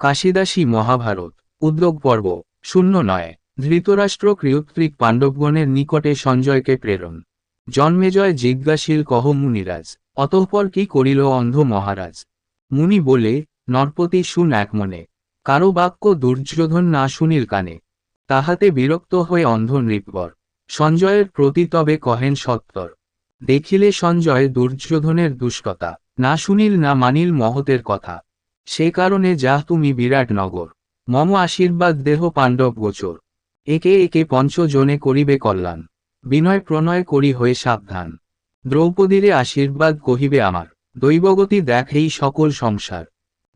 কাশিদাসী মহাভারত, উদ্যোগ পর্ব, শূন্য নয়, ধৃতরাষ্ট্র ক্রিয়ত্রিক পাণ্ডবগণের নিকটে সঞ্জয়কে প্রেরণ। জন্মেজয় জিজ্ঞাসীল কহ মুনিরাজ, অতঃপর কি করিল অন্ধ মহারাজ? মুনি বলে, নরপতি শুন এক মনে, কারও বাক্য দুর্যোধন না শুনিল কানে। তাহাতে বিরক্ত হয়ে অন্ধ নৃপবর, সঞ্জয়ের প্রতি তবে কহেন সত্তর দেখিলে সঞ্জয় দুর্যোধনের দুষ্টতা না শুনিল না মানিল মহতের কথা। সে কারণে যা তুমি বিরাট নগর। মম আশীর্বাদ দেহ পাণ্ডব গোচর। একে একে পঞ্চজনে করিবে কল্যাণ। বিনয় প্রণয় করি হয়ে সাবধান। দ্রৌপদীরে আশীর্বাদ কহিবে আমার, দৈবগতি দেখেই সকল সংসার।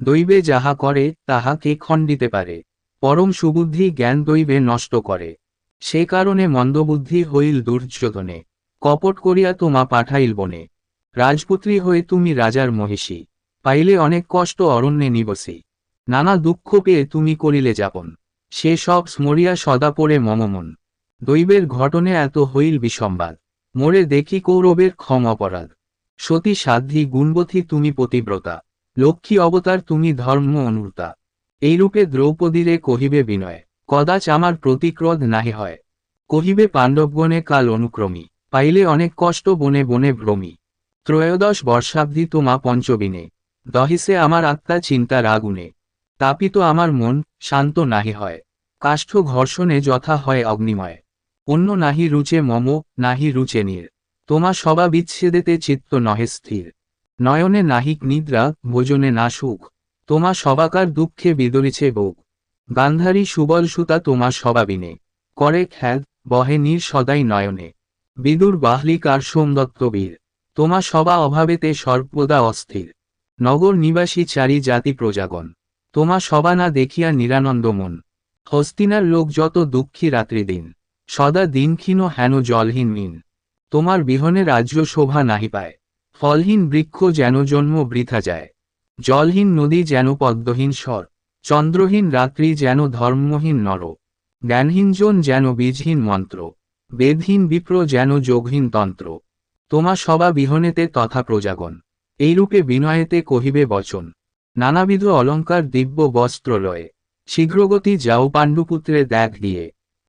দৈবে যাহা করে, তাহা কে খণ্ডিতে পারে। পরম সুবুদ্ধি জ্ঞান দৈবে নষ্ট করে। সে কারণে মন্দবুদ্ধি হইল দুর্যোধনে। কপট করিয়া তোমা পাঠাইল বনে। রাজপুত্রী হয়ে তুমি রাজার মহিষী। পাইলে অনেক কষ্ট অরণ্যে নিবসী। নানা দুঃখ পেয়ে তুমি করিলে যাপন। সে সব স্মরিয়া সদা পড়ে মমমন দৈবের ঘটনে এত হইল বিসম্বাদ। মোরে দেখি কৌরবের ক্ষম অপরাধ। সতী সাধ্বী গুণবতী তুমি পতিব্রতা। লক্ষ্মী অবতার তুমি ধর্ম অনুর্তা এইরূপে দ্রৌপদীরে কহিবে বিনয়, কদাচ আমার প্রতিক্রোধ নাহি হয়। কহিবে পাণ্ডবগণে কাল অনুক্রমী, পাইলে অনেক কষ্ট বনে বনে ভ্রমী। ত্রয়োদশ বর্ষাব্দি তোমা পঞ্চবিনে। দহিসে আমার আত্মা চিন্তা রাগুনে তাপিত আমার মন শান্ত নাহি হয়। কাষ্ঠ ঘর্ষণে যথা হয় অগ্নিময়। অন্য নাহি রুচে মম, নাহি রুচে নীর। তোমা সবা বিচ্ছেদেতে চিত্ত নহে স্থির। নয়নে নাহিক নিদ্রা, ভোজনে না সুখ। তোমা সবাকার দুঃখে বিদরিছে বোক গান্ধারী সুবল সুতা তোমা সবাবিনে করে খ্যাদ বহে নীর সদাই নয়নে। বিদুর বাহলিকার সোমদত্ত বীর। তোমা সবা অভাবেতে সর্বদা অস্থির। নগর নিবাসী চারি জাতি প্রজাগণ। তোমা সবা না দেখিয়া নিরানন্দ মন। হস্তিনার লোক যত দুঃখী রাত্রিদিন, সদা দিনক্ষীণ হেন জলহীন মিন তোমার বিহনে রাজ্য শোভা নাহি পায়। ফলহীন বৃক্ষ যেন জন্ম বৃথা যায়। জলহীন নদী যেন পদ্মহীন স্বর, চন্দ্রহীন রাত্রি যেন ধর্মহীন নর। জ্ঞানহীন জন যেন বীজহীন মন্ত্র, বেদহীন বিপ্র যেন যোগহীন তন্ত্র। তোমা সবা বিহনেতে তথা প্রজাগণ। এইরূপে বিনয়েতে কহিবে বচন, নানাবিধ অলঙ্কার দিব্য বস্ত্র লয়ে শীঘ্রগতি যাও পাণ্ডুপুত্রে দেখ দিয়ে,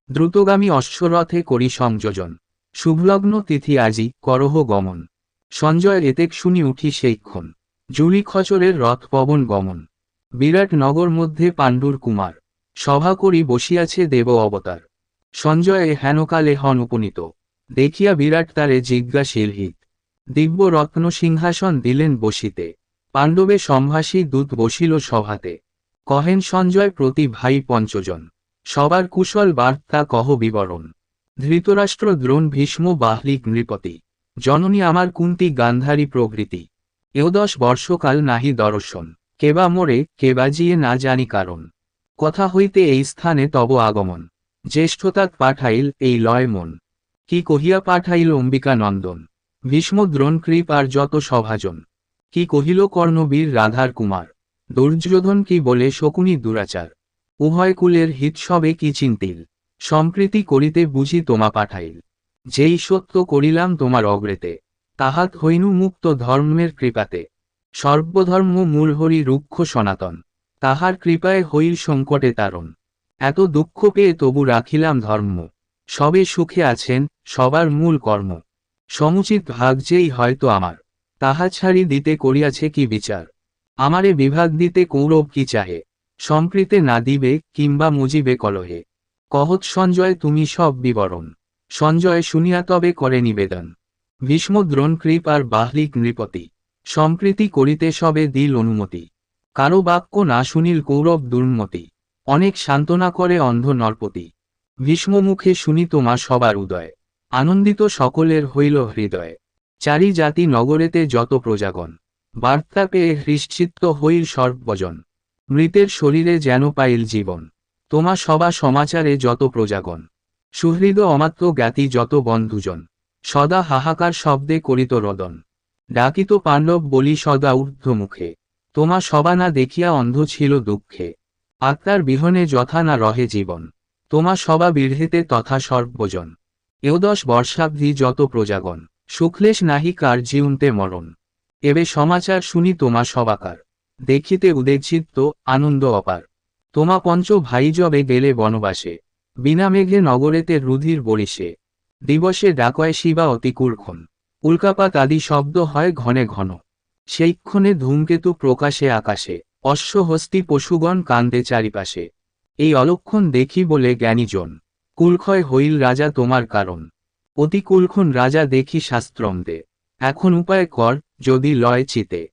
দ্রুতগামী অশ্বরথে করি সংযোজন, শুভলগ্ন তিথি আজি, করহ গমন, সঞ্জয় এতেক শুনি উঠি সেইক্ষণ জুলি খচরের রথ পবন গমন, বিরাট নগর মধ্যে পাণ্ডুর কুমার, সভা করি বসিয়াছে দেব অবতার, সঞ্জয় হেনকালে হন উপনীত, দেখিয়া বিরাট তারে জিজ্ঞাসীল হিত দিব্য রত্ন সিংহাসন দিলেন বসিতে। পাণ্ডবে সম্ভাসী দূত বসিল সভাতে। কহেন, সঞ্জয় প্রতি ভাই পঞ্চজন। সবার কুশল বার্তা কহ বিবরণ। ধৃতরাষ্ট্র দ্রোণ ভীষ্ম বাহলিক নৃপতি। জননী আমার কুন্তি গান্ধারী প্রভৃতি। এওদশ বর্ষকাল নাহি দর্শন। কেবা মোরে, কেবা জিয়ে না জানি কারণ। কথা হইতে এই স্থানে তব আগমন। জ্যেষ্ঠতাক পাঠাইল এই লয় মন। কি কহিয়া পাঠাইল অম্বিকা নন্দন ভীষ্ম দ্রোণ কৃপ আর যত সভাজন। কি কহিল কর্ণবীর রাধার কুমার দুর্যোধন কি বলে শকুনি দুরাচার? উভয় কুলের হিত সবে কি চিন্তিল? সম্প্রীতি করিতে বুঝি তোমা পাঠাইল। যেই সত্য করিলাম তোমার অগ্রেতে, তাহাত হইনু মুক্ত ধর্মের কৃপাতে। সর্বধর্ম মূল হরি রুক্ষ সনাতন, তাহার কৃপায় হইল সংকটে তারণ। এত দুঃখ পেয়ে তবু রাখিলাম ধর্ম। সবে সুখে আছেন, সবার মূল কর্ম। সমুচিত ভাগ যেই হয়তো আমার, তাহা ছাড়ি দিতে করিয়াছে কি বিচার? আমারে বিভাগ দিতে কৌরব কি চাহে? সম্প্রীতে না দিবে কিংবা মুজিবে কলহে? কহত সঞ্জয়, তুমি সব বিবরণ। সঞ্জয় শুনিয়া তবে করে নিবেদন। ভীষ্ম দ্রোণ কৃপ আর বাহলিক নৃপতি। সম্প্রীতি করিতে সবে দিল অনুমতি। কারও বাক্য না শুনিল কৌরব দুর্মতি। অনেক সান্ত্বনা করে অন্ধ নরপতি। ভীষ্ম মুখে শুনি তোমা সবার উদয়। আনন্দিত সকলের হইল হৃদয়। চারি জাতি নগরেতে যত প্রজাগণ বার্তা পেয়ে হৃশ্চিত্ত হইল সর্বজন। মৃতের শরীরে যেন পাইল জীবন। তোমা সবা সমাচারে যত প্রজাগণ। সুহৃদ অমাত্য জ্ঞাতি যত বন্ধুজন সদা হাহাকার শব্দে করিত রদন। ডাকিত পাণ্ডব বলি সদা ঊর্ধ্ব মুখে। তোমা সবা না দেখিয়া অন্ধ ছিল দুঃখে। আত্মার বিহনে যথা না রহে জীবন। তোমা সবা বিরহিতে তথা সর্বজন। এওদশ বর্ষাব্দী যত প্রজাগণ, সুখলেশ নাহি কার জিউন্তে মরণ। এবে সমাচার শুনি তোমা সবাকার, দেখিতে উদেচিত্ত আনন্দ অপার। তোমা পঞ্চ ভাই জবে গেলে বনবাসে, বিনা মেঘে নগরেতে রুধির বরিশে দিবসে ডাকয় শিবা অতিকুরক্ষণ উল্কাপাত আদি শব্দ হয় ঘনে ঘন। সেইক্ষণে ধূমকেতু প্রকাশে আকাশে, অশ্বহস্তি পশুগণ কান্দে চারিপাশে। এই অলক্ষণ দেখি বলে জ্ঞানীজন কুলক্ষয় হইল রাজা তোমার কারণ। অতি কুলক্ষণ রাজা দেখি শাস্ত্রম দে এখন উপায় কর, যদি লয় চিতে।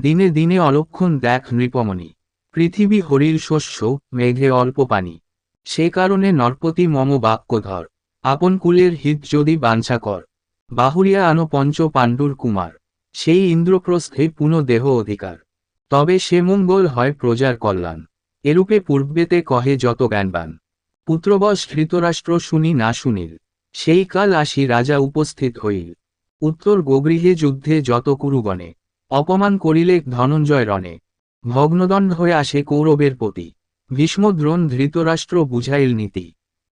দিনে দিনে অলক্ষণ দেখ নৃপমণি। পৃথিবী হরির শস্য, মেঘে অল্প পানি। সে কারণে নরপতি মম বাক্যধর। আপন কুলের হিত যদি বাঞ্ছা কর। বাহুরিয়া আনো পঞ্চ পাণ্ডুর কুমার। সেই ইন্দ্রপ্রস্থে পুনঃ দেহ অধিকার। তবে সে মঙ্গল হয় প্রজার কল্যাণ। এরূপে পূর্বেতে কহে যত জ্ঞানবান। পুত্রবশ ধৃতরাষ্ট্র শুনি না শুনিল। সেই কাল আসি রাজা উপস্থিত হইল। উত্তর গোগৃহে যুদ্ধে যত কুরুগণে অপমান করিলে ধনঞ্জয় রণে। ভগ্নদণ্ড হয়ে আসে কৌরবের প্রতি। ভীষ্মদ্রোণ ধৃতরাষ্ট্র বুঝাইল নীতি।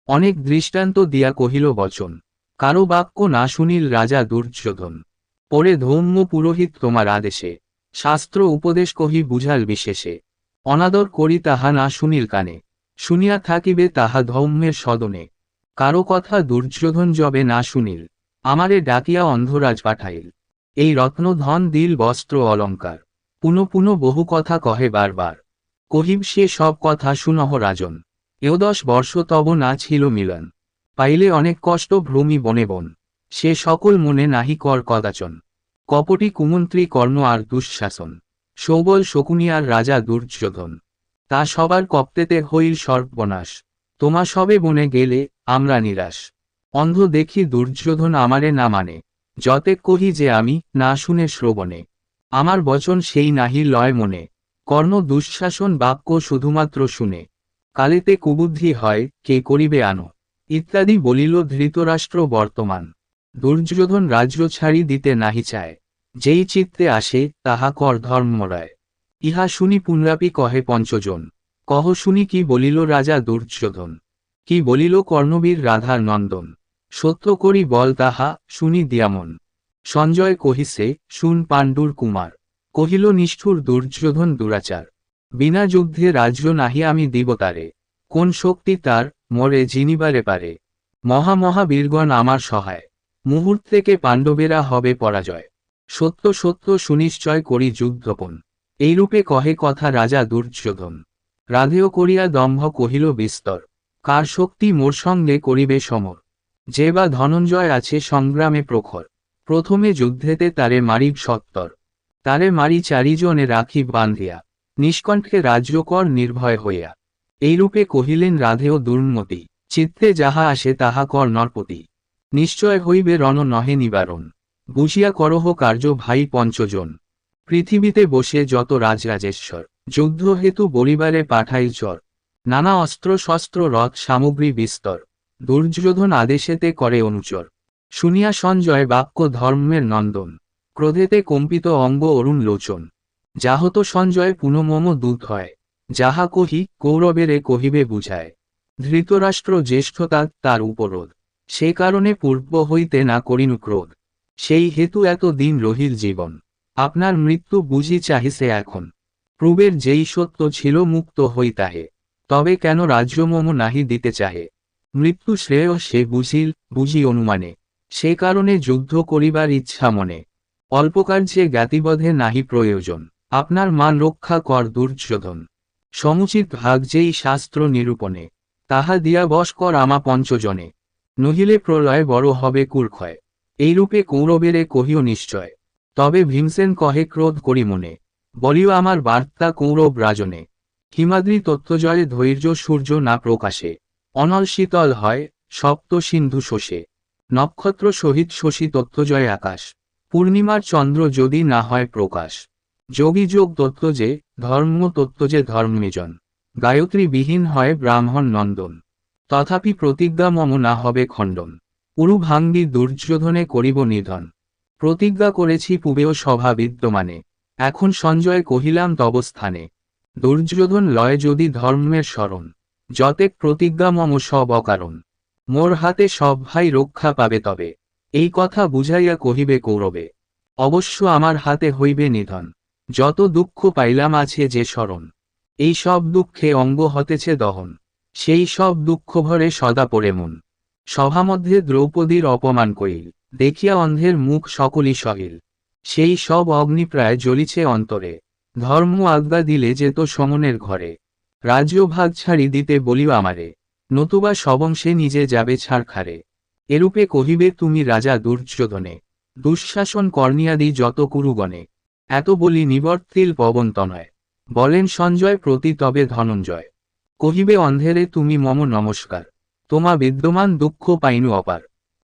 অনেক দৃষ্টান্ত দিয়া কহিল বচন, কারও বাক্য না শুনিল রাজা দুর্যোধন। পরে ধৌম্য পুরোহিত তোমার আদেশে, শাস্ত্র উপদেশ কহি বুঝাল বিশেষে। অনাদর করি তাহা না শুনিল কানে। শুনিয়া থাকিবে তাহা ধৌম্যের সদনে। কারও কথা দুর্যোধন যবে না শুনিল। আমারে ডাকিয়া অন্ধরাজ পাঠাইল। এই রত্ন ধন দিল বস্ত্র অলঙ্কার। পুন পুন বহু কথা কহে বারবার। কহিব সে সব কথা শুনহ রাজন। এও দশ বর্ষ তব না ছিল মিলন। পাইলে অনেক কষ্ট ভ্রমি বনে বন। সে সকল মনে নাহি কর কদাচন। কপটি কুমন্ত্রী কর্ণ আর দুঃশাসন। সৌবল শকুনিয়ার রাজা দুর্যোধন। তা সবার কপ্তেতে হইল সর্বনাশ। তোমা সবে বনে গেলে, আমরা নিরাশ। অন্ধ দেখি দুর্যোধন আমারে না মানে যতে কহি যে আমি না শুনে শ্রবণে। আমার বচন সেই নাহি লয় মনে, কর্ণ দুঃশাসন বাক্য শুধুমাত্র শুনে। কালেতে কুবুদ্ধি হয়, কে করিবে আনো? ইত্যাদি বলিল ধৃতরাষ্ট্র বর্তমান। দুর্যোধন রাজ্য ছাড়ি দিতে নাহি চায়। যেই চিত্তে আসে, তাহা কর ধর্মরায় ইহা শুনি পুনরাপি কহে পঞ্চজন। কহ শুনি কি বলিল রাজা দুর্যোধন? কি বলিল কর্ণবীর রাধার নন্দন? সত্য করি বল তাহা, শুনি দিয়ামন। সঞ্জয় কহিছে, শুন পাণ্ডুর কুমার। কহিল নিষ্ঠুর দুর্যোধন দুরাচার। বিনা যুদ্ধে রাজ্য নাহি আমি দিব তারে কোন শক্তি তার, মরে জিনিবারে পারে। মহা মহা বীরগণ আমার সহায়। মুহূর্তেকে পাণ্ডবেরা হবে পরাজয়। সত্য সত্য সুনিশ্চয় করি যুদ্ধপন এইরূপে কহে কথা রাজা দুর্যোধন। রাধেয় করিয়া দম্ভ কহিল, বিস্তর। কার শক্তি মোর সঙ্গে করিবে সমর? যে বা ধনঞ্জয় আছে সংগ্রামে প্রখর। প্রথমে যুদ্ধেতে তারে মারিব সত্তর। তারে মারি চারিজনে রাখি বান্ধিয়া। নিষ্কণ্ঠে রাজ্যকর নির্ভয় হইয়া। এইরূপে কহিলেন রাধেয় দুর্মতি, চিত্তে যাহা আসে তাহা কর নরপতি। নিশ্চয় হইবে রণ নহে নিবারণ। বুঝিয়া করহ কার্য ভাই পঞ্চজন। পৃথিবীতে বসে যত রাজরাজেশ্বর যুদ্ধ হেতু বরিবারে পাঠাই চর নানা অস্ত্র শস্ত্র রথ, সামগ্রী বিস্তর। দুর্যোধন আদেশেতে করে অনুচর। শুনিয়া সঞ্জয় বাক্য ধর্মের নন্দন। ক্রোধেতে কম্পিত অঙ্গ অরুণ লোচন। যাহত সঞ্জয় পুনমম দূত হয়। যাহা কহি, কৌরবেরে কহিবে বুঝায়। ধৃতরাষ্ট্র জ্যেষ্ঠতা তার উপরোধ। সে কারণে পূর্ব হইতে না করিনু ক্রোধ। সেই হেতু এত দিন রহিল জীবন। আপনার মৃত্যু বুঝি চাহিছে এখন। প্রবের যেই সত্য ছিল মুক্ত হই তাহে। তবে কেন রাজ্যমম নাহি দিতে চাহে? মৃত্যু শ্রেয় সে বুঝিল, বুঝি অনুমানে। সে কারণে যুদ্ধ করিবার ইচ্ছা মনে। অল্পকার্যে জ্ঞাতিবধে নাহি প্রয়োজন। আপনার মান রক্ষা কর দুর্যোধন। সমুচিত ভাগ যেই শাস্ত্র নিরূপণে, তাহা দিয়া বশ কর আমা পঞ্চজনে। নহিলে প্রলয় বড় হবে কুরক্ষয় এইরূপে কৌরবেরে কহিও নিশ্চয়। তবে ভীমসেন কহে ক্রোধ করি মনে, বলিও আমার বার্তা কৌরব রাজনে। হিমাদ্রি তত্ত্বজয়ে ধৈর্য সূর্য না প্রকাশে, অনল শীতল হয় সপ্ত সিন্ধু শোষে। নক্ষত্র সহিত শশী তত্ত্বজয় আকাশ, পূর্ণিমার চন্দ্র যদি না হয় প্রকাশ। যোগী যোগ তত্ত্ব যে ধর্ম তত্ত্ব যে ধর্মেজন গায়ত্রী বিহীন হয় ব্রাহ্মণ নন্দন। তথাপি প্রতিজ্ঞা মম না হবে খণ্ডন, উরু ভাঙ্গি দুর্যোধনে করিব নিধন। প্রতিজ্ঞা করেছি পুবেও সভা বিদ্যমানে। এখন সঞ্জয় কহিলাম তবস্থানে দুর্যোধন লয় যদি ধর্মের স্মরণ। যতেক প্রতিজ্ঞা মম, সব অকারণ। মোর হাতে সব ভাই রক্ষা পাবে তবে। এই কথা বুঝাইয়া কহিবে কৌরবে, অবশ্য আমার হাতে হইবে নিধন। যত দুঃখ পাইলাম আছে যে স্মরণ। এই সব দুঃখে অঙ্গ হতেছে দহন। সেই সব দুঃখ ভরে সদা পড়ে মন। সভামধ্যে দ্রৌপদীর অপমান কইল। দেখিয়া অন্ধের মুখ সকলই সহিল সেই সব অগ্নি প্রায় জ্বলিছে অন্তরে। ধর্ম আজ্ঞা দিলে যেত সমনের ঘরে। রাজ্য ভাগ ছাড়ি দিতে বলিও আমারে। নতুবা সবংশে নিজে যাবে ছাড়খারে এরূপে কহিবে, তুমি রাজা দুর্যোধনে। দুঃশাসন কর্ণিয়াদি যত কুরুগণে। এত বলি নিবর্তিল পবনতনয়। বলেন সঞ্জয় প্রতি তবে ধনঞ্জয়। কহিবে, অন্ধেরে তুমি মম নমস্কার। তোমা বিদ্যমান দুঃখ পাইনু অপার।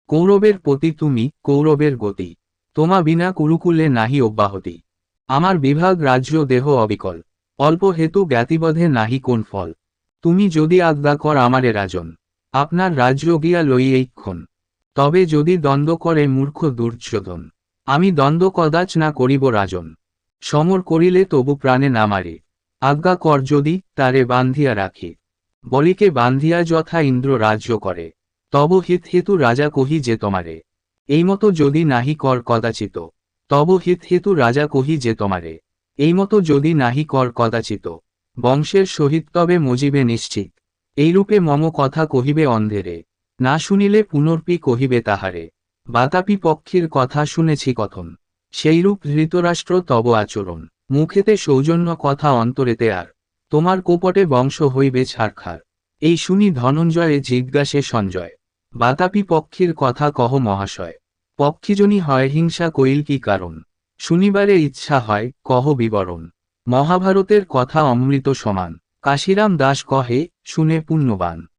কৌরবের প্রতি তুমি, কৌরবের গতি। তোমা বিনা কুরুকুলে নাহি অব্যাহতি। আমার বিভাগ রাজ্য দেহ অবিকল। অল্প হেতু জ্ঞাতিবধে নাহি কোন ফল। তুমি যদি আজ্ঞা কর আমারে রাজন। আপনার রাজ্য গিয়া লই এইক্ষণ তবে যদি দ্বন্দ্ব করে মূর্খ দুর্যোধন। আমি দ্বন্দ্ব কদাচ না করিব রাজন। সমর করিলে তবু প্রাণে না মারে। আজ্ঞা কর যদি, তারে বান্ধিয়া রাখি। বলিকে বান্ধিয়া যথা ইন্দ্র রাজ্য করে। তব হিত হেতু রাজা কহি যে তোমারে। এই মতো যদি নাহি কর কদাচিত। তব হিত হেতু রাজা কহি যে তোমারে। এই মতো যদি নাহি কর কদাচিত। বংশের সহিত তবে মজিবে নিশ্চিত। এইরূপে মম কথা কহিবে অন্ধেরে। না শুনিলে পুনর্পি কহিবে তাহারে। বাতাপি পক্ষের কথা শুনেছি কথন। সেইরূপ ধৃতরাষ্ট্র তব আচরণ। মুখেতে সৌজন্য কথা অন্তরেতে আর। তোমার কোপটে বংশ হইবে ছাড়খার এই শুনি ধনঞ্জয়ে জিজ্ঞাসে সঞ্জয়। বাতাপি পক্ষীর কথা কহ মহাশয়। পক্ষীজনী হয় হিংসা কইল কি কারণ? শনিবারে ইচ্ছা হয়, কহ বিবরণ। মহাভারতের কথা অমৃত সমান। কাশিরাম দাস কহে, শুনে পুণ্যবান।